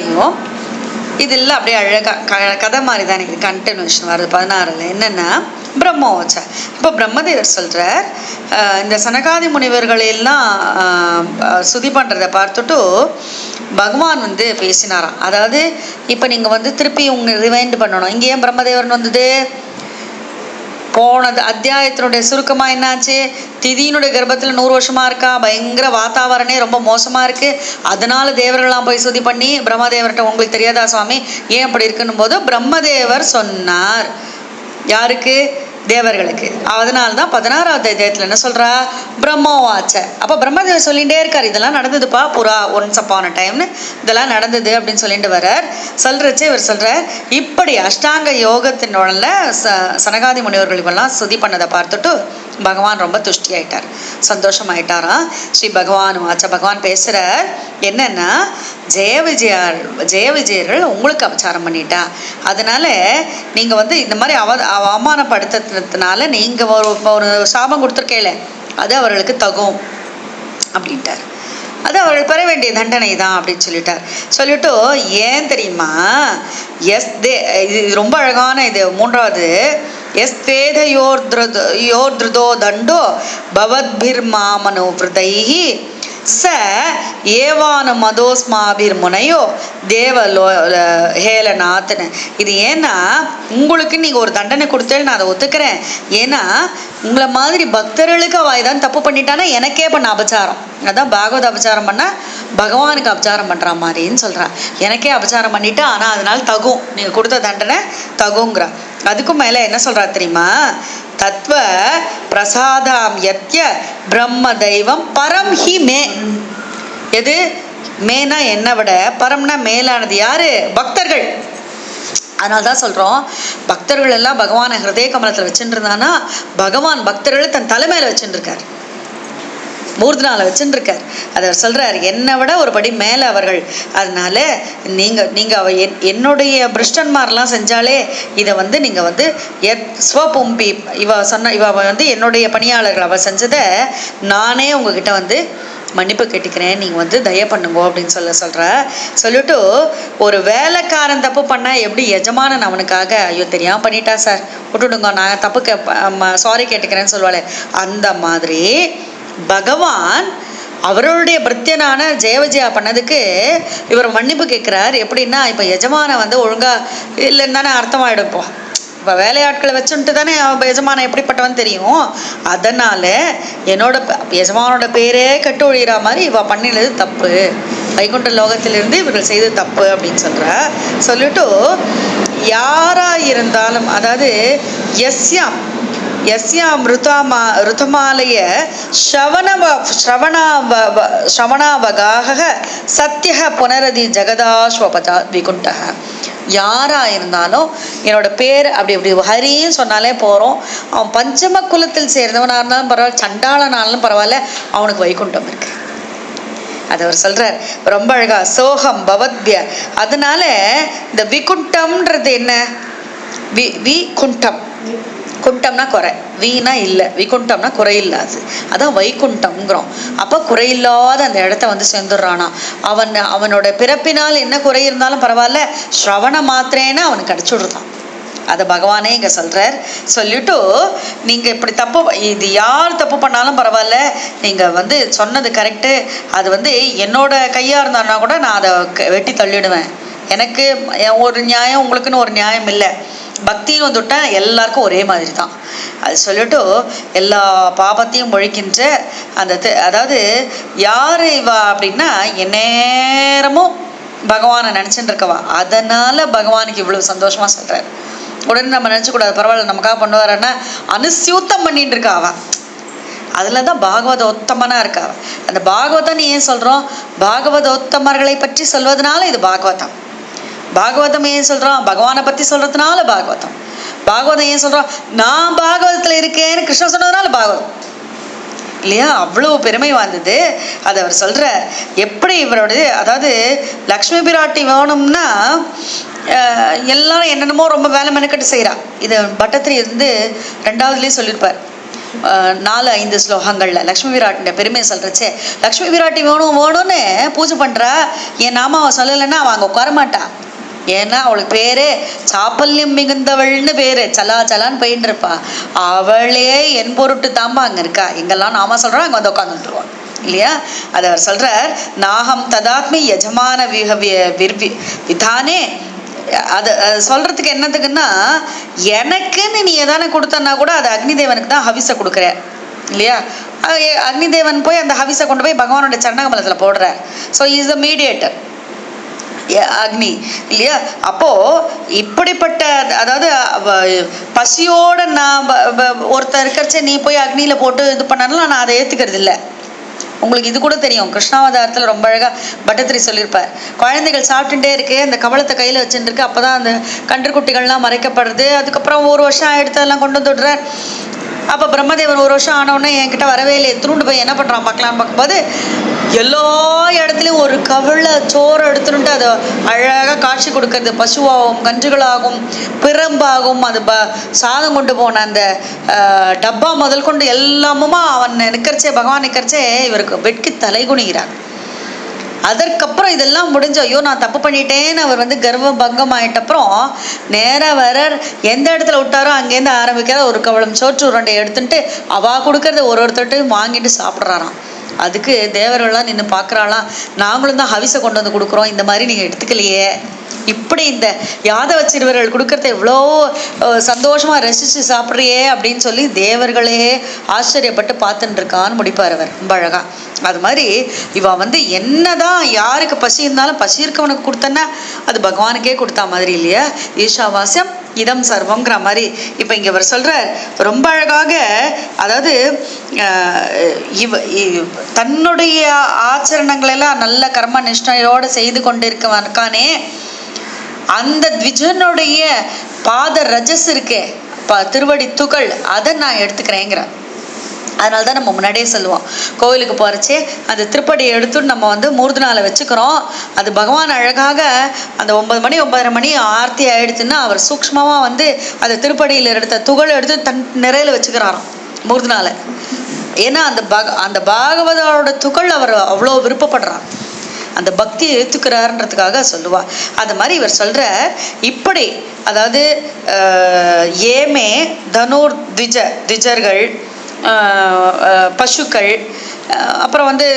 ஐயோ இது இல்லை அப்படியே அழகாக க கதை மாதிரி தான் எனக்கு கண்டினியூஷன் வருது. பதினாறில். என்னென்னா பிரம்மோச்ச இப்போ பிரம்மதேவர் சொல்கிறார் இந்த சனகாதி முனிவர்களெல்லாம் சுதி பண்றதை பார்த்துட்டு பகவான் வந்து பேசினாராம். அதாவது இப்போ நீங்கள் வந்து திருப்பி உங்கள் ரிவைண்ட் பண்ணணும். இங்கே ஏன் பிரம்மதேவர்னு வந்தது? போனது. அத்தியாயத்தினுடைய சுருக்கமாக என்னாச்சு? திதியினுடைய கர்ப்பத்தில் நூறு வருஷமாக இருக்கா? பயங்கர வாத்தாவரணே ரொம்ப மோசமாக இருக்குது அதனால தேவர்கள்லாம் போய் சுதி பண்ணி பிரம்மதேவர்கிட்ட உங்களுக்கு தெரியாதா சுவாமி? ஏன் அப்படி இருக்குன்னும் போது பிரம்மதேவர் சொன்னார். யாருக்கு? தேவர்களுக்கு. அதனால தான் பதினாறாவது அத்தியாயத்தில் என்ன சொல்கிறா பிரம்மோவாச்ச. அப்போ பிரம்மதேவர் சொல்லிகிட்டே இருக்கார் இதெல்லாம் நடந்ததுப்பா புறா ஒன்ஸ் அப்பான டைம்னு இதெல்லாம் நடந்தது அப்படின்னு சொல்லிட்டு வர்றார். சொல்கிறச்சு இவர் சொல்கிறார் இப்படி அஷ்டாங்க யோகத்தினோட ச சனகாதி முனிவர்கள் இவெல்லாம் சுதி பண்ணதை பார்த்துட்டு பகவான் ரொம்ப துஷ்டி ஆயிட்டார் சந்தோஷமாயிட்டாராம். ஸ்ரீ பகவான் வாச்ச பகவான் பேசுகிறார் என்னன்னா ஜெய விஜயார் ஜெய விஜயர்கள் உங்களுக்கு அபச்சாரம் பண்ணிட்டா. அதனால நீங்கள் வந்து இந்த மாதிரி அவ அவமானப்படுத்துறதுனால நீங்கள் ஒரு ஒரு சாபம் கொடுத்துருக்கேல அது அவர்களுக்கு தகும். அப்படின்ட்டார். அது அவர்கள் பெற வேண்டிய தண்டனை தான் அப்படின்னு சொல்லிட்டார். சொல்லிட்டு ஏன் தெரியுமா? எஸ் தே இது ரொம்ப அழகான இது மூன்றாவது எஸ் தேத யோர்திருத யோர்திருதோ தண்டோ பவத்பிர்மாமனோ விரதைஹி ச ஏவான மதோஸ்மாபிர் முனையோ தேவலோ ஹேலநாத்னு இது ஏன்னா உங்களுக்கு நீங்கள் ஒரு தண்டனை கொடுத்தேன்னு நான் அதை ஒத்துக்கிறேன். ஏன்னா உங்களை மாதிரி பக்தர்களுக்கு அவ ஏதாவது தப்பு பண்ணிட்டானா எனக்கே பண்ண அபச்சாரம். அதான் பாகவத அபச்சாரம் பண்ணால் பகவானுக்கு அபச்சாரம் பண்ணுற மாதிரின்னு சொல்கிறான் எனக்கே அபச்சாரம் பண்ணிட்டா ஆனால் அதனால் தகும். நீங்கள் கொடுத்த தண்டனை தகுங்கிறா அதுக்கும் மேலே என்ன சொல்கிறா தெரியுமா? தத்வ பிரசாதாம் யத்ய பிரம்ம தெய்வம் பரம் ஹி மே. எது? மேனா என்னை விட? பரம்னா மேலானது யாரு? பக்தர்கள். அதனால தான் சொல்கிறோம் பக்தர்கள் எல்லாம் பகவானை ஹிருதய கமலத்தில் வச்சுட்டு இருந்தானா பகவான் பக்தர்களை தன் தலைமையில் வச்சுட்டு இருக்கார் மூர்தனால வச்சுட்டு அதை அவர் என்னை விட ஒரு படி மேலே அவர்கள். அதனால நீங்கள் நீங்கள் அவ என் என்னுடைய பிருஷ்டன்மார்லாம் செஞ்சாலே இதை வந்து நீங்கள் வந்து எத் ஸ்வபும்பி இவ சொன்ன இவ வந்து என்னுடைய பணியாளர்கள். அவள் செஞ்சதை நானே உங்ககிட்ட வந்து மன்னிப்பு கேட்டுக்கிறேன். நீங்கள் வந்து தய பண்ணுங்க அப்படின்னு சொல்ல சொல்கிற சொல்லிட்டு ஒரு வேலைக்காரன் தப்பு பண்ணால் எப்படி எஜமானன் அவனுக்காக ஐயோ தெரியாமல் பண்ணிட்டா சார். விட்டுடுங்க நான் தப்பு கே சாரி கேட்டுக்கிறேன்னு சொல்லுவாளே. அந்த மாதிரி பகவான் அவருடைய பிரத்யனான ஜெயவிஜயா பண்ணதுக்கு இவர் மன்னிப்பு கேட்குறார் எப்படின்னா இப்போ எஜமான வந்து ஒழுங்காக இல்லைன்னு தானே அர்த்தமாயிடும். இப்போ இப்போ வேலையாட்களை வச்சுன்ட்டு தானே அவன் எஜமானன் எப்படிப்பட்டவன் தெரியும்? அதனால என்னோட எஜமானோட பேரே கட்டு ஒழிகிற மாதிரி இவ பண்ணினது தப்பு. வைகுண்ட லோகத்திலிருந்து இவர்கள் செய்தது தப்பு அப்படின்னு சொல்றா. சொல்லிட்டு யாராக இருந்தாலும் அதாவது எஸ்யாம் எஸ்யா மிருதாமா ருதமாலய ஸ்ரவணவ ஸ்ரவணாவ ஸ்ரவணாவகாக சத்திய புனரதி ஜெகதாஸ்வபதா விகுண்டக யாராக இருந்தாலும் என்னோட பேர் அப்படி இப்படி ஹரின்னு சொன்னாலே போகிறோம் அவன் பஞ்சம குலத்தில் சேர்ந்தவனாக இருந்தாலும் பரவாயில்ல சண்டாளனாலும் பரவாயில்ல அவனுக்கு வைகுண்டம் இருக்கு. அது அவர் சொல்கிறார் ரொம்ப அழகா சோகம் பவத்ய. அதனால இந்த விகுண்டம்ன்றது என்ன? வி வி குண்டம் குண்டம்னா குறை. வீணா இல்லை. விகுண்டம்னா குறையில்லாது அதான் வைகுண்டம்ங்கிறோம். அப்போ குறையில்லாத அந்த இடத்த வந்து சேர்ந்துடுறானா. அவன் அவனோட பிறப்பினால் என்ன குறை இருந்தாலும் பரவாயில்ல. ஸ்ரவண மாத்திரேன்னு அவன் கிடச்சிடுறான் அதை பகவானே இங்கே சொல்கிறார் சொல்லிட்டு நீங்கள் இப்படி தப்பு இது யார் தப்பு பண்ணாலும் பரவாயில்ல. நீங்கள் வந்து சொன்னது கரெக்டு அது வந்து என்னோட கையாக இருந்தான்னா கூட நான் அதை வெட்டி தள்ளிடுவேன். எனக்கு என் ஒரு நியாயம் உங்களுக்குன்னு ஒரு நியாயம் இல்லை. பக்தின்னு வந்துவிட்டா எல்லாருக்கும் ஒரே மாதிரி தான் அது சொல்லிட்டு எல்லா பாபத்தையும் ஒழிக்கின்ற அந்த அதாவது யார் இவா அப்படின்னா எந்நேரமும் பகவானை நினச்சிட்டு இருக்கவா. அதனால பகவானுக்கு இவ்வளவு சந்தோஷமா சொல்றாரு. உடனே நம்ம நினச்சக்கூடாது பரவாயில்ல நமக்காக பண்ணுவாருன்னா அனுசியூத்தம் பண்ணிட்டு இருக்கா அவன். அதில் தான் பாகவதோத்தமனாக இருக்கா அந்த பாகவதம் ஏன் சொல்கிறோம் பாகவதோத்தமர்களை பற்றி சொல்வதனால இது பாகவதம். பாகவதம் ஏன் சொல்கிறான் பகவானை பற்றி சொல்கிறதுனால பாகவதம். பாகவதம் ஏன் சொல்கிறான் நான் பாகவதத்தில் இருக்கேன்னு கிருஷ்ணன் சொன்னதுனால பாகவதம். இல்லையா? அவ்வளோ பெருமை வாழ்ந்தது அதை அவர் சொல்கிறார் எப்படி இவரோடது அதாவது லக்ஷ்மி பிராட்டி வேணும்னா அஹ், எல்லாரும் என்னென்னமோ ரொம்ப வேலை மெனக்கட்டு செய்கிறா இது பட்டத்திரி இருந்து ரெண்டாவதுலேயே சொல்லியிருப்பார் நாலு ஐந்து ஸ்லோகங்களில் லக்ஷ்மி விராட்டின் பெருமையை சொல்கிறச்சே லக்ஷ்மி விராட்டி வேணும் வேணும்னு பூஜை பண்ணுறா என் நாம அவன் சொல்லலைன்னா அவன் அங்கே உட்கார மாட்டா. ஏன்னா அவளுக்கு பேரே சாப்பல்யம் மிகுந்தவள்னு பேரு. சலா சலான்னு போயின்னு இருப்பா. அவளே என் பொருட்டு தாம்பா அங்கே இருக்கா? எங்கெல்லாம் நாம சொல்கிறோம் அங்கே வந்து உட்காந்துட்டுருவான் இல்லையா? அது அவர் சொல்றார் நாகம் ததாத்மி யஜமான விஹ வி- விர்வி விதானே. அது அது சொல்றதுக்கு என்னத்துக்குன்னா எனக்குன்னு நீ எதானே கொடுத்தன்னா கூட அது அக்னி தேவனுக்கு தான் ஹவிச கொடுக்குற. இல்லையா? அக்னி தேவன் போய் அந்த ஹவிசை கொண்டு போய் பகவானோட சரணகமலத்தில் போடுற. ஸோ இஸ் த மீடியேட்டர் அக்னி இல்லையா? அப்போ இப்படிப்பட்ட அதாவது பசியோடு பசியோட நான் ஒருத்தர் இருக்கிறச்ச நீ போய் அக்னியில போட்டு இது பண்ணாலும் நான் அதை ஏத்துக்கிறது இல்லை. உங்களுக்கு இது கூட தெரியும். கிருஷ்ணாவதாரத்தில் ரொம்ப அழகாக பட்டத்திரி சொல்லியிருப்பார் குழந்தைகள் சாப்பிட்டுட்டே இருக்கு அந்த கவளத்தை கையில் வச்சுட்டு இருக்கு அப்பதான் அந்த கன்றுக்குட்டிகள்லாம் மறைக்கப்படுறது அதுக்கப்புறம் ஒரு வருஷம் எடுத்து அதெல்லாம் கொண்டு வந்து விடுறார். அப்போ பிரம்மதேவன் ஒரு வருஷம் ஆனவுடனே என்கிட்ட வரவே இல்லை திருண்டு போய் என்ன பண்ணுறான் பார்க்கலான்னு பார்க்கும்போது எல்லா இடத்துலையும் ஒரு கவிழ சோறு எடுத்துட்டு அதை அழகாக காட்சி கொடுக்கறது. பசுவாகும் கன்றுகளாகும் பிரம்பாகும் அது ப சாதம் கொண்டு போன அந்த டப்பா முதல் கொண்டு எல்லாமுமா அவன் நிற்கிறச்சே பகவான் நிற்கிறச்சே இவருக்கு வெட்கி தலை குனிகிறான் அதற்கப்புறம் இதெல்லாம் முடிஞ்ச ஐயோ நான் தப்பு பண்ணிட்டேன்னு அவர் வந்து கர்வ பங்கம் ஆயிட்டப்புறம் நேராக வரார் எந்த இடத்துல விட்டாரோ அங்கேருந்து ஆரம்பிக்கிற ஒரு கவளம் சோற்று உருண்டை எடுத்துட்டு அவா கொடுக்கறத ஒரு ஒருத்தட்டையும் வாங்கிட்டு சாப்பிட்றாராம். அதுக்கு தேவர்கள்லாம் நின்று பார்க்குறாளாம். நாங்களும் தான் ஹவிசை கொண்டு வந்து கொடுக்குறோம். இந்த மாதிரி நீங்கள் எடுத்துக்கலையே. இப்படி இந்த யாதவ சிறுவர்கள் கொடுக்கறத எவ்வளோ சந்தோஷமா ரசிச்சு சாப்பிட்றியே அப்படின்னு சொல்லி தேவர்களே ஆச்சரியப்பட்டு பார்த்துட்டு இருக்கான்னு முடிப்பார் அவர். ரொம்ப அழகா. அது மாதிரி இவன் வந்து என்னதான் யாருக்கு பசி இருந்தாலும் பசி இருக்கவனுக்கு கொடுத்தன்னா அது பகவானுக்கே கொடுத்தா மாதிரி இல்லையா? ஈஷாவாசியம் இதம் சர்வங்கிற மாதிரி. இப்போ இங்கே அவர் சொல்கிறார் ரொம்ப அழகாக அதாவது இவ இ- தன்னுடைய ஆச்சரணங்களெல்லாம் நல்ல கர்ம நிஷ்டையோடு செய்து கொண்டு இருக்கவனுக்கானே அந்த த்விஜனுடைய பாத ரஜஸ் இருக்கே. திருவடி துகள் அதை நான் எடுத்துக்கிறேங்கிறேன் அதனால தான் நம்ம முன்னாடியே சொல்லுவோம். கோவிலுக்கு போகிறச்சே அந்த திருப்படியை எடுத்து நம்ம வந்து மூர்தனால வச்சுக்கிறோம். அது பகவான் அழகாக அந்த ஒன்பது மணி ஒன்பதரை மணி ஆர்த்தி ஆயிடுச்சுன்னா அவர் சூக்ஷ்மமாக வந்து அந்த திருப்படியில் எடுத்த துகளை எடுத்து தன் நிறையில வச்சுக்கிறாராம் மூர்தனால ஏன்னா அந்த பக அந்த பாகவதோட துகள் அவர் அவ்வளோ விருப்பப்படுறார். அந்த பக்தியை ஏற்றுக்கிறாருன்றதுக்காக சொல்லுவா. அது மாதிரி இவர் சொல்கிற இப்படி அதாவது ஏமே தனுர் திஜ த்விஜர்கள் பசுக்கள் அப்புறம் வந்து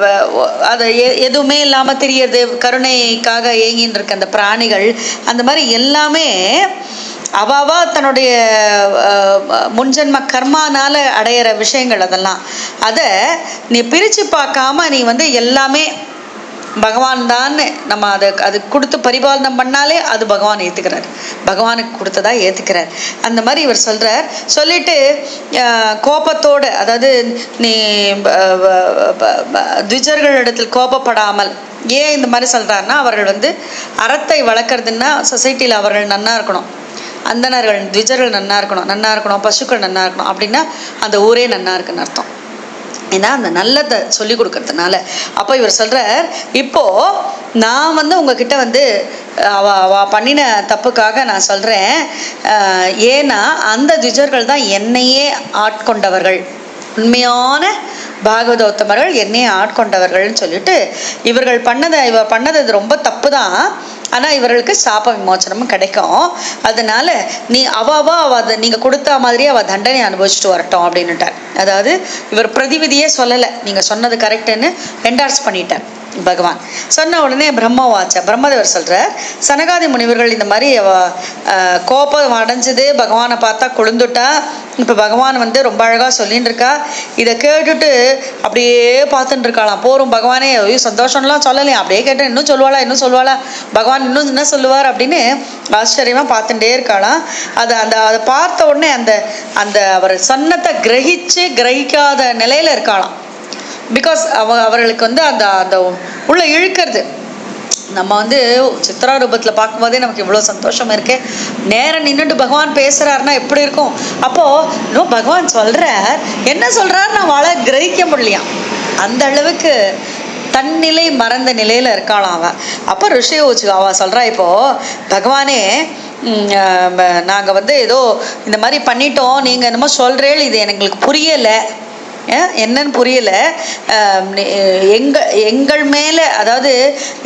வ- அது எ- எதுவுமே இல்லாமல் தெரியறது கருணைக்காக ஏங்கின்னு இருக்க அந்த பிராணிகள் அந்த மாதிரி எல்லாமே அவாவா தன்னுடைய முன்ஜென்ம கர்மானால அடையிற விஷயங்கள் அதெல்லாம். அதை நீ பிரித்து பார்க்காம நீ வந்து எல்லாமே பகவான் தான் நம்ம அதை அது கொடுத்து பரிபாலனம் பண்ணாலே அது பகவான் ஏற்றுக்கிறார் பகவானுக்கு கொடுத்ததா ஏற்றுக்கிறார் அந்த மாதிரி இவர் சொல்கிறார் சொல்லிட்டு கோபத்தோடு அதாவது நீ ப- த்விஜர்களிடத்தில் கோபப்படாமல் ஏன் இந்த மாதிரி சொல்கிறாருன்னா அவர்கள் வந்து அறத்தை வளர்க்குறதுன்னா சொசைட்டியில் அவர்கள் நன்னா இருக்கணும். அந்தனர்கள் த்விஜர்கள் நன்னா இருக்கணும் நன்னா இருக்கணும் பசுக்கள் நன்னா இருக்கணும் அப்படின்னா அந்த ஊரே நன்னா இருக்குன்னு அர்த்தம். ஏன்னா அந்த நல்லதை சொல்லி கொடுக்கறதுனால. அப்போ இவர் சொல்கிறார் இப்போது நான் வந்து உங்ககிட்ட வந்து அவ அவ பண்ணின தப்புக்காக நான் சொல்கிறேன் ஏன்னா அந்த துஜர்கள் தான் என்னையே ஆட்கொண்டவர்கள். உண்மையான பாகவதோத்தமர்கள் என்னையே ஆட்கொண்டவர்கள்னு சொல்லிட்டு இவர்கள் பண்ணதை இவ பண்ணது அது ரொம்ப தப்பு தான். ஆனால் இவர்களுக்கு சாப விமோச்சனமும் கிடைக்கும். அதனால நீ அவாவா அவ அதை நீங்கள் கொடுத்த மாதிரியே அவள் தண்டனை அனுபவிச்சுட்டு வரட்டும் அப்படின்னுட்டார். அதாவது இவர் பிரதிவிதியே சொல்லலை. நீங்கள் சொன்னது கரெக்டுன்னு என்டார்ஸ் பண்ணிட்டார். பகவான். சொன்ன உடனே பிரம்மவாச்ச பிரம்மதேவர் சொல்கிறார் சனகாதி முனிவர்கள் இந்த மாதிரி கோபம் அடைஞ்சது பகவானை பார்த்தா கொழுந்துட்டா. இப்போ பகவான் வந்து ரொம்ப அழகாக சொல்லின்னு இருக்கா. இதை கேட்டுட்டு அப்படியே பார்த்துட்டு இருக்காளாம். போரும் பகவானே. ஐயோ சந்தோஷம்லாம் சொல்லலையே. அப்படியே கேட்டு இன்னும் சொல்லுவாளா இன்னும் சொல்லுவாளா? பகவான் இன்னும் என்ன சொல்லுவார் அப்படின்னு ஆச்சரியமாக பார்த்துட்டே இருக்காளாம். அது அந்த அதை பார்த்த உடனே அந்த அந்த அவர் சன்னத்தை கிரகிச்சு கிரகிக்காத நிலையில் இருக்காளாம். பிகாஸ் அவ அவர்களுக்கு வந்து அந்த அந்த உள்ள இழுக்கிறது. நம்ம வந்து சித்ரா ரூபத்தில் பார்க்கும்போதே நமக்கு இவ்வளோ சந்தோஷம் இருக்கு. நேரம் நின்றுட்டு பகவான் பேசுறாருன்னா எப்படி இருக்கும்? அப்போ இன்னும் பகவான் சொல்றார். என்ன சொல்றாரு? நான் வாழ கிரகிக்க முடியலையாம் அந்த அளவுக்கு தன்னிலை மறந்த நிலையில இருக்காளாம் அவ. அப்போ ரிஷி வச்சு அவ சொல்றா இப்போ பகவானே நாங்கள் வந்து ஏதோ இந்த மாதிரி பண்ணிட்டோம். நீங்கள் என்னமோ சொல்கிறேன் இது எங்களுக்கு புரியலை. என்னன்னு புரியல. எங்கள் எங்க எங்கள் மேலே அதாவது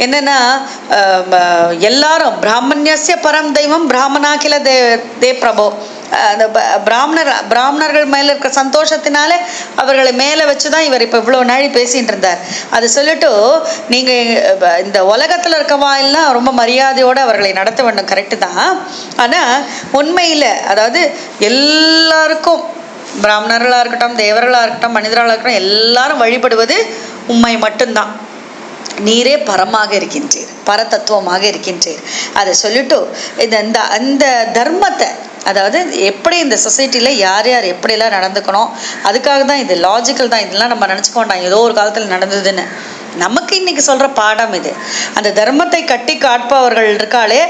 என்னன்னா எல்லாரும் பிராமணியசிய பரம் தெய்வம் பிராமணாக்கில தே தே பிரபோ. அந்த பிராமணர் பிராமணர்கள் மேலே இருக்க சந்தோஷத்தினால அவர்களை மேலே வச்சு தான் இவர் இப்போ இவ்வளோ நாழி பேசிட்டு இருந்தார். அது சொல்லிட்டு நீங்கள் இந்த உலகத்தில் இருக்கவா எல்லாம் ரொம்ப மரியாதையோடு அவர்களை நடத்த வேண்டும். கரெக்டு தான். ஆனால் உண்மையில் அதாவது எல்லாருக்கும் பிராமணர்களாக இருக்கட்டும் தேவர்களாக இருக்கட்டும் மனிதர்களாக இருக்கட்டும் எல்லாரும் வழிபடுவது உண்மை மட்டும்தான். நீரே பரமாக இருக்கின்றீர் பரதத்துவமாக இருக்கின்றீர். அதை சொல்லிட்டு இந்த இந்த அந்த தர்மத்தை அதாவது எப்படி இந்த சொசைட்டியில் யார் யார் எப்படியெல்லாம் நடந்துக்கணும் அதுக்காக தான் இது லாஜிக்கல் தான் இதெல்லாம் நம்ம நினச்சிக்க வேண்டாம் ஏதோ ஒரு காலத்தில் நடந்ததுன்னு. நமக்கு இன்னைக்கு சொல்கிற பாடம் இது. அந்த தர்மத்தை கட்டி காட்பவர்கள் இருக்காளே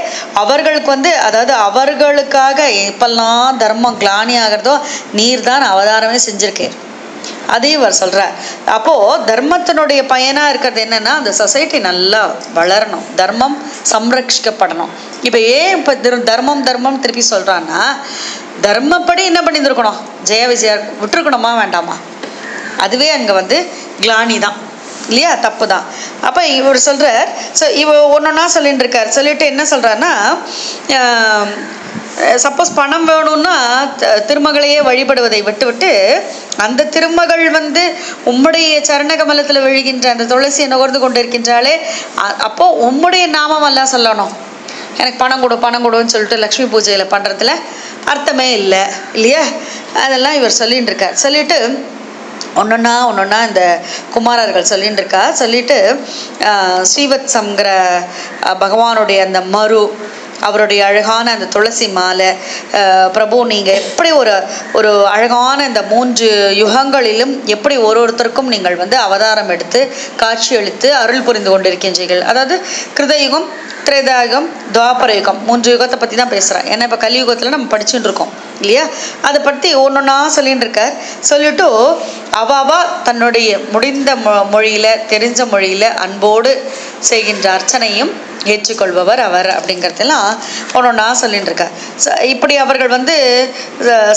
அவர்களுக்கு வந்து அதாவது அவர்களுக்காக எப்பெல்லாம் தர்மம் கிளானி ஆகிறதோ நீர் தான் அவதாரமே செஞ்சுருக்கேன் அதையும் இவர் சொல்கிறார் அப்போது தர்மத்தினுடைய பயனாக இருக்கிறது என்னென்னா அந்த சொசைட்டி நல்லா வளரணும். தர்மம் சம்ரட்சிக்கப்படணும் இப்போ ஏன் இப்போ தர்மம் தர்மம் திருப்பி சொல்கிறான்னா தர்மப்படி என்ன பண்ணியிருந்துருக்கணும்? ஜெய விஜயா விட்டுருக்கணுமா வேண்டாமா? அதுவே அங்கே வந்து கிளானி தான். இல்லையா? தப்பு தான் அப்போ இவர் சொல்கிறார் ஸோ இவ ஒன்றொன்னா சொல்லிட்டு இருக்கார் சொல்லிட்டு என்ன சொல்கிறாருன்னா சப்போஸ் பணம் வேணும்னா த- திருமகளையே வழிபடுவதை விட்டுவிட்டு அந்த திருமகள் வந்து உம்முடைய சரணகமலத்தில் விழுகின்ற அந்த துளசியை நுகர்ந்து கொண்டு இருக்கின்றாலே அப்போ உம்முடைய நாமம் எல்லாம் சொல்லணும். எனக்கு பணம் கொடு பணம் கொடுன்னு சொல்லிட்டு லக்ஷ்மி பூஜையில் பண்ணுறதுல அர்த்தமே இல்லை இல்லையா? அதெல்லாம் இவர் சொல்லிட்டு இருக்கார் சொல்லிட்டு ஒன்றுன்னா ஒன்றொன்னா இந்த குமாரர்கள் சொல்லிட்டு இருக்கா சொல்லிட்டு ஸ்ரீவத்சங்கிற பகவானுடைய அந்த மரு அவருடைய அழகான அந்த துளசி மாலை பிரபு நீங்கள் எப்படி ஒரு ஒரு அழகான இந்த மூன்று யுகங்களிலும் எப்படி ஒரு ஒருத்தருக்கும் நீங்கள் வந்து அவதாரம் எடுத்து காட்சி அளித்து அருள் புரிந்து கொண்டிருக்கின்றீர்கள்? அதாவது கிருதயுகம் திரேதாயுகம் துவாபர யுகம் மூன்று யுகத்தை பற்றி தான் பேசுகிறேன் ஏன்னா இப்போ கலியுகத்தில் நம்ம படிச்சுட்டு இருக்கோம் இல்லையா? அதை பற்றி ஒன்றொன்னா சொல்லிட்டு இருக்கார். சொல்லிட்டு அவாவா தன்னுடைய முடிந்த மொ மொழியில் தெரிஞ்ச மொழியில் அன்போடு செய்கின்ற அர்ச்சனையும் ஏற்றுக்கொள்பவர் அவர் அப்படிங்கிறதெல்லாம் ஒன்றொன்னா சொல்லிட்டு இருக்கார் இப்படி அவர்கள் வந்து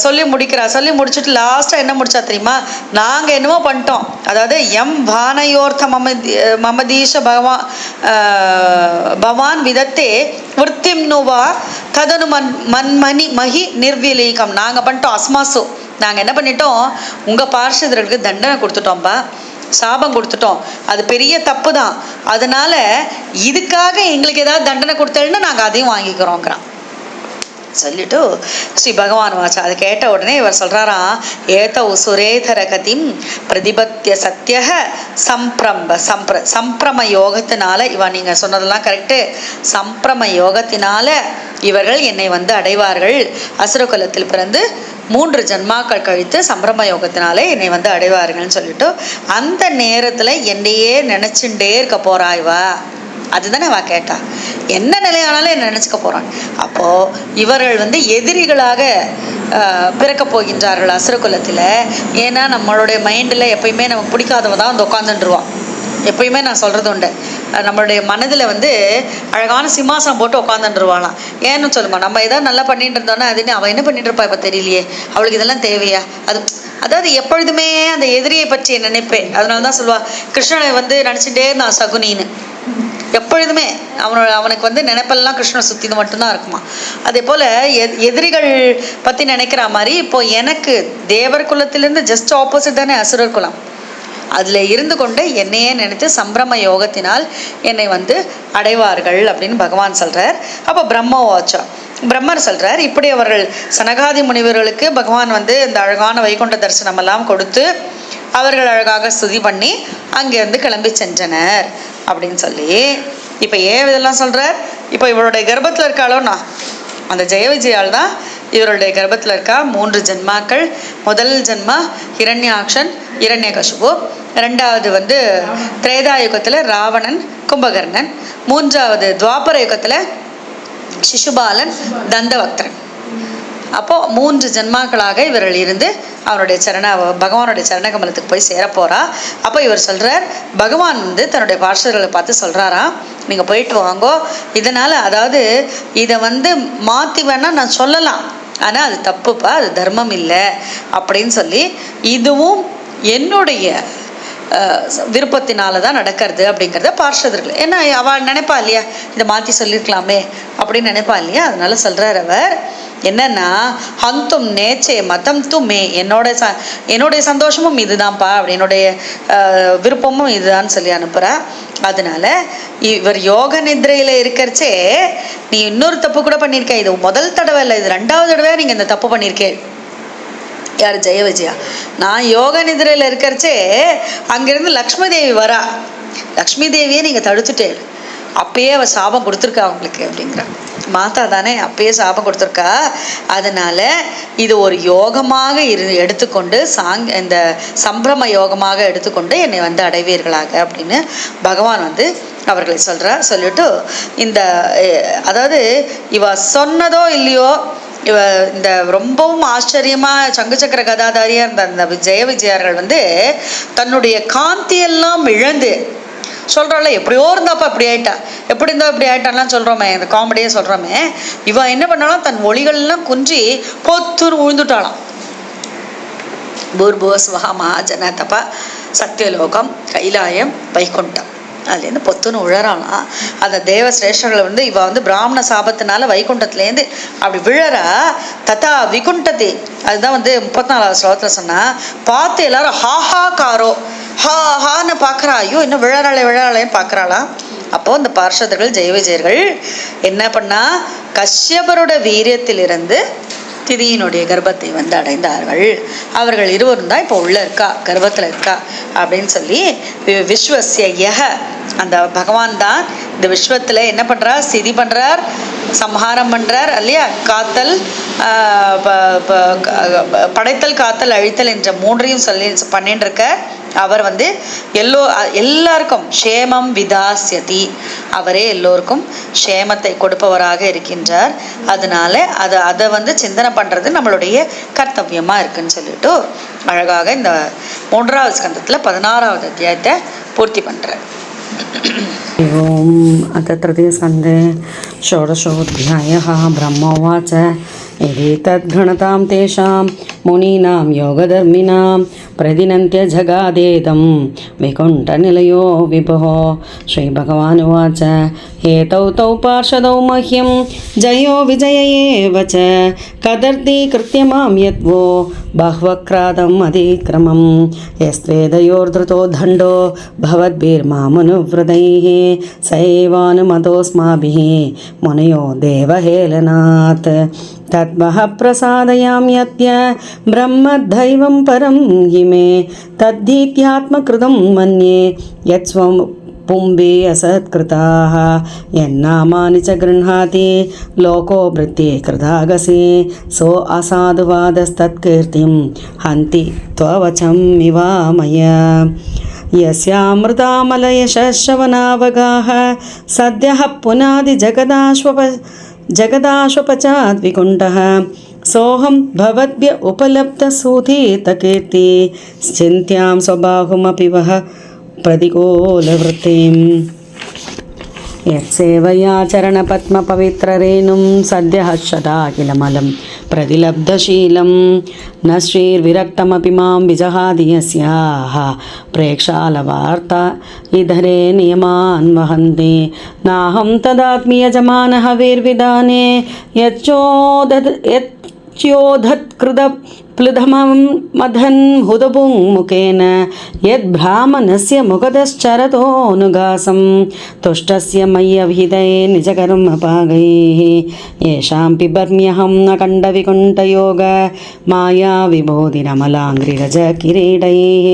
சொல்லி முடிக்கிறா சொல்லி முடிச்சுட்டு லாஸ்ட்டாக என்ன முடிச்சா தெரியுமா? நாங்கள் என்னமோ பண்ணிட்டோம். அதாவது எம் பானையோர்த்த மமதி மமதீஷ பகவான் பவான் விதத்தே விற்த்திம் நுவா ததனு மன் மன்மணி மகி நிர்விலீகம். நாங்கள் பண்ணிட்டோம் அஸ்மாசு. நாங்கள் என்ன பண்ணிட்டோம்? உங்கள் பார்ஷதர்களுக்கு தண்டனை கொடுத்துட்டோம்பா. சாபம் கொடுத்துட்டோம். அது பெரிய தப்பு தான் அதனால இதுக்காக எங்களுக்கு ஏதாவது தண்டனை கொடுத்தேன்னா நாங்கள் அதையும் வாங்கிக்கிறோங்கிறான். சொல்லிட்டு ஸ்ரீ பகவான் வாச்சா அது கேட்ட உடனே இவர் சொல்கிறாராம் ஏதௌ சுரேதர கதிம் பிரதிபத்திய சத்திய சம்பிரம்ப சம்பிர சம்பிரம யோகத்தினால இவன் நீங்கள் சொன்னதெல்லாம் கரெக்டு சம்பிரம யோகத்தினால இவர்கள் என்னை வந்து அடைவார்கள். அசுரகுலத்தில் பிறந்து மூன்று ஜன்மாக்கள் கழித்து சம்பிரம யோகத்தினாலே என்னை வந்து அடைவார்கள்னு சொல்லிட்டு அந்த நேரத்தில் என்னையே நினச்சிண்டே இருக்க போறாய்வா அதுதானே அவ கேட்டா. என்ன நிலையானாலும் என்ன நினச்சிக்க போகிறான் அப்போது இவர்கள் வந்து எதிரிகளாக ஆஹ், பிறக்கப் போகின்றார்கள் அசுரகுலத்தில் ஏன்னா நம்மளுடைய மைண்டில் எப்பயுமே நமக்கு பிடிக்காதவ தான் வந்து உட்காந்துருவான் எப்பயுமே நான் சொல்கிறது உண்டு. நம்மளுடைய மனதில் வந்து அழகான சிம்மாசனம் போட்டு உட்காந்துருவாளாம் ஏன்னு சொல்லுமா நம்ம ஏதாவது நல்லா பண்ணிட்டு இருந்தோன்னா அதுன்னு அவள் என்ன பண்ணிட்டு இருப்பா இப்போ தெரியலையே. அவளுக்கு இதெல்லாம் தேவையா? அது அதாவது எப்பொழுதுமே அந்த எதிரியை பற்றி நினைப்பேன். அதனால தான் சொல்லுவா கிருஷ்ணனை வந்து நினச்சிட்டே இருந்தான் சகுனின்னு. எப்பொழுதுமே அவனோட அவனுக்கு வந்து நினைப்பெல்லாம் கிருஷ்ணனை சுற்றி மட்டும்தான் இருக்குமா. அதே போல் எ- எதிரிகள் பற்றி நினைக்கிற மாதிரி இப்போ எனக்கு தேவர் குலத்திலேருந்து ஜஸ்ட் ஆப்போசிட் தானே அசுரர் குலம். அதில் இருந்து கொண்டு என்னையே நினைத்து சம்பிரம யோகத்தினால் என்னை வந்து அடைவார்கள் அப்படின்னு பகவான் சொல்கிறார் அப்போ பிரம்ம வாச்சா பிரம்மர் சொல்கிறார் இப்படி அவர்கள் சனகாதி முனிவர்களுக்கு பகவான் வந்து இந்த அழகான வைகுண்ட தரிசனம் எல்லாம் கொடுத்து அவர்கள் அழகாக ஸ்துதி பண்ணி அங்கேருந்து கிளம்பி சென்றனர் அப்படின்னு சொல்லி இப்போ ஏன் இதெல்லாம் சொல்கிறார் இப்போ இவருடைய கர்ப்பத்தில் இருக்காளோண்ணா அந்த ஜெய விஜயால் தான் இவருடைய கர்ப்பத்தில் இருக்கா மூன்று ஜென்மாக்கள் முதல் ஜென்மா ஹிரண்யாக்ஷன் இரண்யகசுபு ரெண்டாவது வந்து திரேதா யுகத்தில் ராவணன் கும்பகர்ணன் மூன்றாவது துவாபர யுகத்தில் சிசுபாலன் தந்தவக்தரன் அப்போது மூன்று ஜென்மாக்களாக இவர்கள் இருந்து அவருடைய சரண பகவானுடைய சரணகமலத்துக்கு போய் சேரப்போகிறா அப்போ இவர் சொல்கிறார் பகவான் வந்து தன்னுடைய பார்ஷர்களை பார்த்து சொல்கிறாராம் நீங்கள் போயிட்டு வாங்கோ. இதனால் அதாவது இதை வந்து மாற்றி வேணால் நான் சொல்லலாம். ஆனால் அது தப்புப்பா அது தர்மம் இல்லை. அப்படின்னு சொல்லி இதுவும் என்னுடைய விருப்பத்தினால தான் நடக்கிறது அப்படிங்கிறத பார்ஷதர்கள் ஏன்னா அவள் நினைப்பா இல்லையா? இதை மாற்றி சொல்லியிருக்கலாமே அப்படின்னு நினைப்பா இல்லையா? அதனால சொல்கிறார் அவர். என்னன்னா ஹந்தும் நேச்சே மதம் துமே என்னோட ச என்னுடைய சந்தோஷமும் இதுதான்ப்பா அப்படி என்னுடைய விருப்பமும் இதுதான் சொல்லி அனுப்புகிறா அதனால இவர் யோக நித்ரையில் இருக்கிறச்சே நீ இன்னொரு தப்பு கூட பண்ணியிருக்க இது முதல் தடவை இல்லை இது ரெண்டாவது தடவை நீங்கள் இந்த தப்பு பண்ணியிருக்கேன் யார்? ஜெய விஜயா நான் யோக நிதிரையில் இருக்கிறச்சே அங்கேருந்து லக்ஷ்மி தேவி வரா. லக்ஷ்மி தேவியை நீங்கள் தடுத்துட்டேன் அப்பயே அவள் சாபம் கொடுத்துருக்கா அவங்களுக்கு அப்படிங்கிறா. மாதா தானே அப்பயே சாபம் கொடுத்துருக்கா. அதனால இது ஒரு யோகமாக இரு எடுத்துக்கொண்டு சாங் இந்த சம்பிரம யோகமாக எடுத்துக்கொண்டு என்னை வந்து அடைவீர்களாக அப்படின்னு பகவான் வந்து அவர்களை சொல்கிறா சொல்லிட்டு இந்த அதாவது இவ சொன்னதோ இல்லையோ இவ இந்த ரொம்பவும் ஆச்சரியமாக சங்கு சக்கர கதாதாரியாக இருந்த அந்த ஜெய விஜயார்கள் வந்து தன்னுடைய காந்தியெல்லாம் இழந்து சொல்கிறாள் எப்படியோ இருந்தாப்பா இப்படி ஆயிட்டா. எப்படி இருந்தோ இப்படி ஆயிட்டான்லாம் சொல்கிறோமே இந்த காமெடியே சொல்கிறோமே இவன் என்ன பண்ணாலும் தன் ஒளிகள்லாம் குன்றி பொத்துன்னு உழுந்துட்டாளாம். பூர்புவ ஸ்வஹா மகாஜன தபா சத்தியலோகம் கைலாயம் வைகுண்டம். அதுலேருந்து பொத்துன்னு உழறானா அந்த தேவ சிரேஷ்டர்களை வந்து இவ வந்து பிராமண சாபத்தினால வைகுண்டத்துலேருந்து அப்படி விழறா ததா விகுண்டதி. அதுதான் வந்து முப்பத்தி நாலாவது ஸ்லோகத்தில் சொன்னால் பார்த்து எல்லாரும் ஹா ஹா காரோ ஹா ஹான்னு பார்க்குறா. ஐயோ இன்னும் விழறாளே விழறாளேன்னு பார்க்குறாளா? அப்போ இந்த பார்ஷதர்கள் ஜெய விஜயர்கள் என்ன பண்ணா கஷ்யபரோட வீரியத்திலிருந்து திதியினுடைய கர்ப்பத்தை வந்து அடைந்தார்கள். அவர்கள் இருவரும் தான் இப்போ உள்ள இருக்கா கர்ப்பத்தில் இருக்கா அப்படின்னு சொல்லி வி- யக அந்த பகவான் தான் இந்த விஸ்வத்தில் என்ன பண்ணுறார் ஸ்திதி பண்ணுறார் சம்ஹாரம் பண்ணுறார் இல்லையா? காத்தல் ப- ப- க- படைத்தல் காத்தல் அழித்தல் என்ற மூன்றையும் சொல்லி பண்ணிட்டு இருக்க அவர் வந்து எல்லோ எல்லாருக்கும் க்ஷேமம் விதாசியதி அவரே எல்லோருக்கும் சேமத்தை கொடுப்பவராக இருக்கின்றார். அதனால அதை அதை வந்து சிந்தனை பண்ணுறது நம்மளுடைய கர்த்தவியமாக இருக்குன்னு சொல்லிட்டு அழகாக இந்த மூன்றாவது ஸ்கந்தத்தில் பதினாறாவது அத்தியாயத்தை பூர்த்தி பண்ணுறார் ஓம் அத்த திருத்தீய ஸ்கந்தே ஷோடசோத்யாய பிரம்மோவாச்ச तद्घणतां तेषां मुनीनां योगधर्मिणां प्रदिनन्त्यजगादेदं विकुण्ठनिलयो विभुः। श्रीभगवानुवाच हेतौ तौ पार्षदौ मह्यं जयो विजय एव च कदर्थीकृत्य मां यद्वो बह्वक्रादम् अधिक्रमं यस्त्वेदयोर्धृतो दण्डो भवद्भिर्मामनुव्रतैः स एवानुमतोऽस्माभिः मुनयो देवहेलनात् तद्वः प्रसादयाम्यत्य ब्रह्मदैवं परं हि मे तद्धीत्यात्मकृतं मन्ये यत्स्वं पुम्बे असत्कृताः। यन्नामानि च गृह्णाति लोको वृत्ते कृतागसे सो असाधुवादस्तत्कीर्तिं हन्ति त्ववचमिवामय यस्यामृतामलयशश्रवनावगाः सद्यः पुनादिजगदाश्वप जगदाश्वपचाद्विकुण्ठः सोऽहं भवद्भ्य उपलब्धसूतीतकीर्ति चिन्त्यां स्वबाहुमपि वः प्रतिकूलवृत्तिम् यत्सेवया चरणपद्मपवित्ररेणुं सद्यः शताखिलमलं प्रतिलब्धशीलं। न श्रीर्विरक्तमपि माँ विजहादि यस्याः। प्रेक्षालवार्ता इधरे नियमान् वहन्ति। नाहं तदात्मीयजमानः वीर्विधाने यच्चोदत् यच्योधत्कृत प्लुधमं मधन् हुदपुङ्मुखेन यद्ब्राह्मणस्य मुखतश्चरतोऽनुगासं तुष्टस्य मय्यभिधये निजकर्मपागैः येषां पिबर्म्यहं न कण्डविकुण्ठयोग माया विबोधिनमलाङ्घ्रिरजकिरीटैः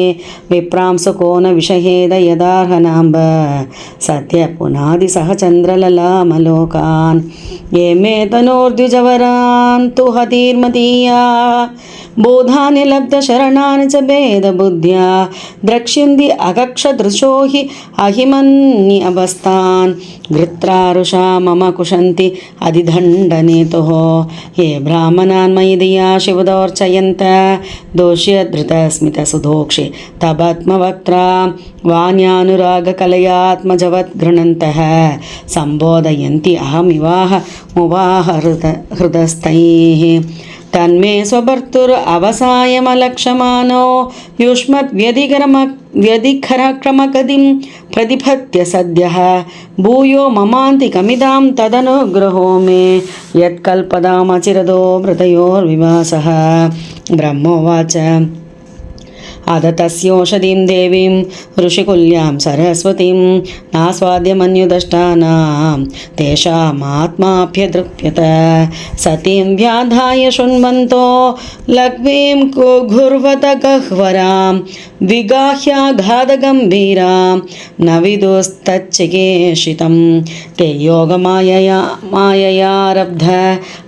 विप्रांसु कोनविषहेद यदार्हनाम्ब सद्य पुनादिसहचन्द्रललामलोकान् ये मे तनोर्द्विजवरान् तु हतीर्मदीया బోధాని లబ్ధశరణాని చ భేదబుద్ధ్యా ద్రక్ష్యంది అకక్షదృశో హి అహిమన్ని అవస్థాన్ వృత్రారుషా మమ కుశంతి అధిదండనేతో హే బ్రాహ్మణాన్మయి దియా శివదోర్చయంత దోష్యధృతస్మిత సుధోక్షి తబాత్మవక్త్రా వాణ్యానురాగకలయాత్మజవద్గృణంత సంబోధయంతి అహమివాహ మువాహ హృద హృదస్థై तन्मे स्वभर्तुर् अवसायमलक्षमानो युष्मद्व्यधिकरम व्यधिखरक्रमगतिं प्रतिपत्य सद्यः। भूयो ममान्तिकमिदां तदनुग्रहो मे। यत्कल्पदामचिरदो मृतयोर्विवासः ब्रह्मोवाच అదతస్యోషధీం దేవీం ఋషికుల్యాం సరస్వతీం నాస్వాద్యమన్యుదష్టానాం తేషామాత్మాభ్యదృప్యత సతీం వ్యాధాయ శృణ్వంతో లగ్వీం కుఘుర్వత గహ్వరాం విగాహ్యాఘాతగంభీరాం న విదుస్తచ్చికేషితం తే యోగమాయయా మాయయారబ్ధ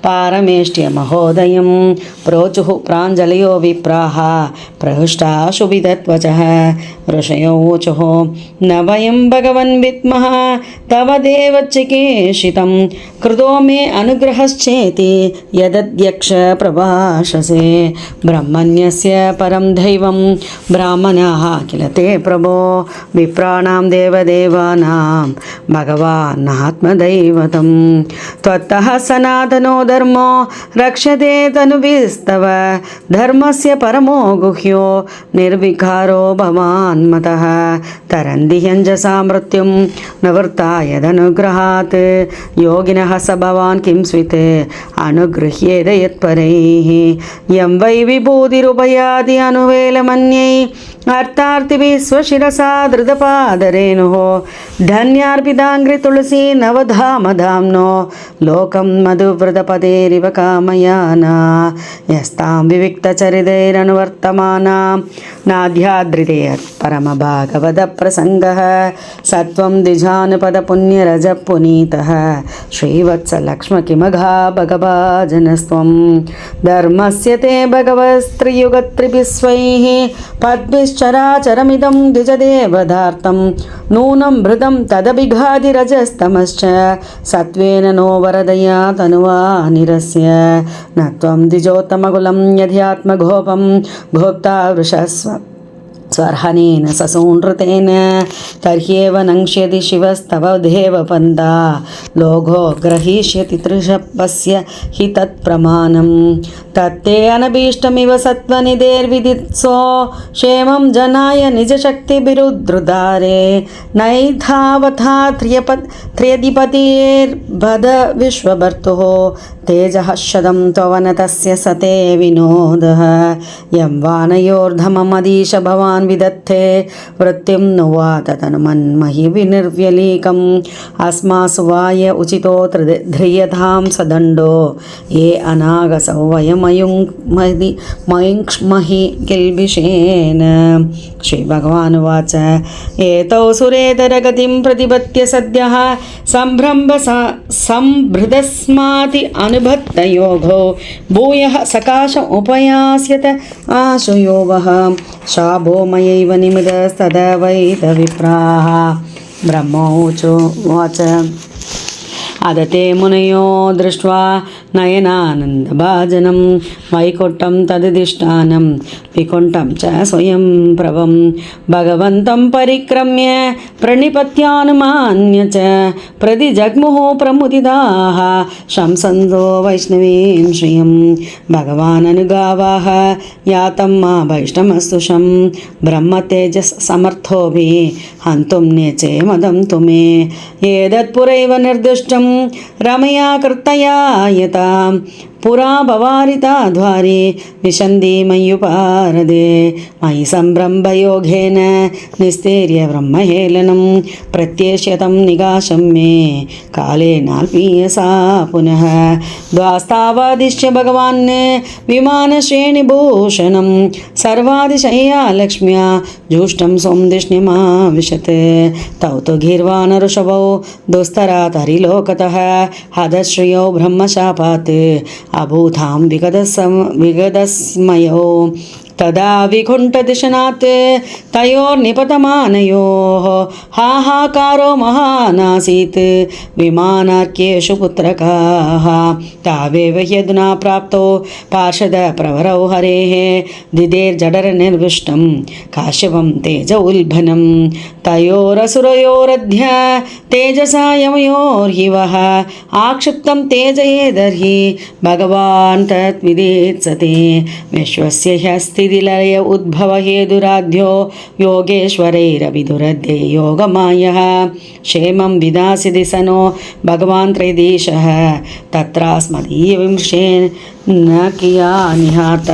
పారమేష్ట్య మహోదయం ప్రోచు ప్రాంజలయో విప్రాహ ప్రహృష్టా विदत्वचः ऋषयो ऊचुः न वयं भगवन् विद्मः, तव देवचिकेशितं कृतो मे अनुग्रहश्चेति यदध्यक्ष प्रभाषसे। ब्रह्मण्यस्य परं दैवं ब्राह्मणाः किल ते प्रभो? विप्राणां देवदेवानां भगवानात्मदैवतं। त्वत्तः सनातनो धर्मो रक्षते तनुभिस्तव, धर्मस्य परमो गुह्यो నిర్వికారో భవాన్మత తరంది హ్యంజసా మృత్యుం నివృత్తాయదనుగ్రహాత్ యోగిన స భవాన్ కిం స్వితే అనుగృహ్యేద యత్పరై యం వై విభూతిరుపయాది అనువేలమన్యై అర్థార్థిభి స్వశిరసా ధృతపాదరేణుహో ధన్యార్పితాంగ్రి తులసీ నవధామధామ్నో లోకం మధువ్రతపదేరివ కామయానా యస్తాం వివిక్తచరితైరనువర్తమానాం नाध्याद्रिते परमभागवतप्रसङ्गः सत्त्वं द्विजानुपदपुण्यरजः पुनीतः श्रीवत्सलक्ष्मकिमघा भगवाजनस्त्वं धर्मस्य ते भगवस्त्रियुगत्रिभिस्वैः पद्भिश्चराचरमिदं द्विजदेवदार्तं नूनं भृतं तदभिघादिरजस्तमश्च। सत्त्वेन नो वरदया तनुवा निरस्य। न त्वं द्विजोत्तमकुलं यध्यात्मगोपं भोक्ता swept. स्वर्हनेन ससूनृतेन तर्ह्येव नङ्क्ष्यति शिवस्तव देवपन्था लोघो ग्रहीष्यति तृषपस्य हि तत्प्रमाणं तत्ते अनभीष्टमिव सत्त्वनिधेर्विदित्सो क्षेमं जनाय निजशक्तिभिरुद्धृतारे नैधावथा त्र्यपत् त्र्यधिपतिर्भद विश्वभर्तुः तेजः शतं त्ववनतस्य सते विनोदः। यं वानयोर्धममदीश भवान् తాన్ విదత్తే వృత్తిం నువాత తనుమన్మహి వినిర్వ్యలీకం అస్మాసు వాయ ఉచితో ధ్రియతాం సదండో ఏ అనాగసౌ వయమయుం మది మయుంక్ష్మహి కిల్బిషేన శ్రీ భగవానువాచ ఏతౌ సురేతరగతిం ప్రతిపత్య సద్య సంభ్రంభ సంభృదస్మాతి అనుభత్తయోగో భూయ సకాశం ఉపయాస్యత ఆశయోగ శాభో मयैव निमिदः सदा ब्रह्मोच ब्रह्मोचोवाच आदते मुनयो दृष्ट्वा नयनानन्दभाजनं वैकुण्ठं तदधिष्ठानं विकुण्ठं च स्वयं प्रभं भगवन्तं परिक्रम्य प्रणिपत्यानुमान्य च प्रतिजग्मुः प्रमुदिताः शंसन्दो वैष्णवीं श्रियं भगवाननुगावाः यातं मा वैष्णवस्तु शं ब्रह्मतेजसमर्थोभिः हन्तुं नेचे मदं तु मे एतत्पुरैव निर्दिष्टं रमया कृतया यतां पुरा भवारिता द्वारे विशन्ति मय्युपारदे मयि सम्भ्रम्भयोगेन निस्तेर्य ब्रह्महेलनं प्रत्येष्यतं निगाशं मे। कालेनाल्पीयसा पुनः द्वास्तावादिश्य भगवान् विमानश्रेणिभूषणं सर्वादिशय्या लक्ष्म्या जुष्टं सोमदिष्णिमाविशत्। तौ तु गीर्वाणऋषभौ दुस्तरात् हरिलोकतः हदश्रियौ ब्रह्मशापात् अभूतां विगदसम विगदस्मयो तदा विकुण्ठदिशनात् तयोर्निपतमानयोः हाहाकारो महानासीत् विमानार्क्येषु पुत्रकाः तावेव ह्यधुना प्राप्तो पार्षदप्रवरौ हरेः दिदेर्जडरनिर्विष्टं काश्यपं तेज उल्बनं तयोरसुरयोरध्य तेजसा यमयोर्हिवः आक्षिप्तं तेज एदर्हि भगवान् तत्विदेत्सते विश्वस्य విదిలయ ఉద్భవ హేదురాధ్యో యోగేశ్వరైరవిదురద్దే యోగమాయ క్షేమం విదాసిది సనో భగవాన్ త్రైదేశ తత్రాస్మదీయ విమృశే నకియా నిహాత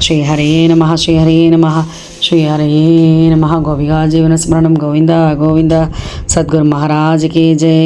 శ్రీహరే నమ శ్రీహరే నమ శ్రీహరే నమ గోవిగా జీవన స్మరణం గోవింద గోవింద సద్గురు మహారాజ్ కీ జై